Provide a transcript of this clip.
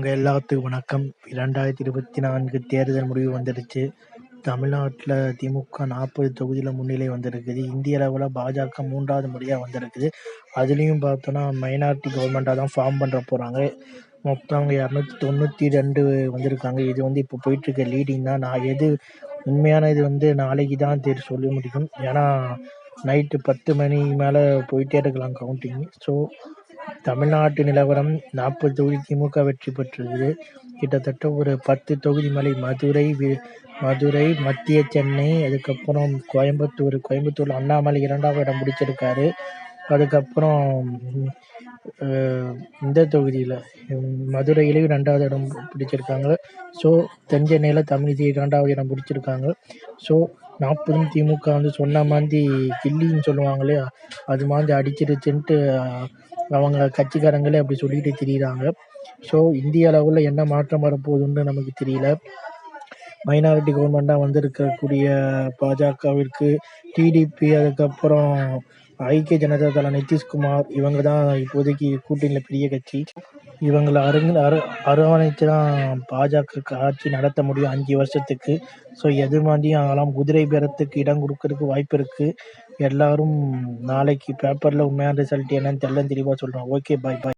உங்கள் எல்லாத்துக்கும் வணக்கம். இரண்டாயிரத்தி இருபத்தி நான்கு தேர்தல் முடிவு வந்துடுச்சு. தமிழ்நாட்டில் திமுக நாற்பது தொகுதியில் முன்னிலை வந்திருக்குது. இந்திய அளவில் பாஜக மூன்றாவது முறையாக வந்திருக்குது. அதுலேயும் பார்த்தோன்னா மைனாரிட்டி கவர்மெண்ட்டாக தான் ஃபார்ம் பண்ணுற போகிறாங்க மொத்தம் இரநூத்தி தொண்ணூற்றி ரெண்டு வந்திருக்காங்க. இது வந்து இப்போ போயிட்டுருக்க லீடிங் தான். நான் எது உண்மையான இது வந்து நாளைக்கு தான் தெரி சொல்ல முடியும். ஏன்னா நைட்டு பத்து மணி மேலே போயிட்டே இருக்கலாம் கவுண்டிங். ஸோ தமிழ்நாட்டு நிலவரம் நாற்பது தொகுதி திமுக வெற்றி பெற்றது கிட்டத்தட்ட ஒரு பத்து தொகுதி மலை மதுரை, வி மதுரை, மத்திய சென்னை, அதுக்கப்புறம் கோயம்புத்தூர். கோயம்புத்தூர் அண்ணாமலை இரண்டாவது இடம் பிடிச்சிருக்காரு. அதுக்கப்புறம் இந்த தொகுதியில் மதுரையிலையும் ரெண்டாவது இடம் பிடிச்சிருக்காங்க. ஸோ தென் சென்னையில் தமிழிசை இரண்டாவது இடம் பிடிச்சிருக்காங்க. ஸோ 40ம் திமுக வந்து சொன்ன மாதிரி கில்லின்னு சொல்லுவாங்க இல்லையா? அது மாதிரி அடிச்சிருச்சுன்ட்டு அவங்க கட்சிக்காரங்களே அப்படி சொல்லிட்டு திரியிறாங்க. ஸோ இந்திய அளவில் என்ன மாற்றம் வரப்போகுதுன்னு நமக்கு தெரியல. மைனாரிட்டி கவர்மெண்ட்டாக வந்திருக்கக்கூடிய பாஜகவிற்கு டிடிபி, அதுக்கப்புறம் ஐக்கிய ஜனதா தள நிதிஷ்குமார் இவங்க தான் இப்போதைக்கு கூட்டணியில் பெரிய கட்சி. இவங்களை அருங்க அர அரவணைத்து தான் பாஜக ஆட்சி நடத்த முடியும் அஞ்சு வருஷத்துக்கு. ஸோ எது மாதிரியும் ஆகலாம். குதிரை பேரத்துக்கு இடம் கொடுக்கறதுக்கு வாய்ப்பு இருக்குது எல்லாரும் நாளைக்கு பேப்பரில் உண்மையான ரிசல்ட் என்னன்னு தெள்ளத் தெளிவாக சொல்கிறோம் ஓகே பாய் பாய்.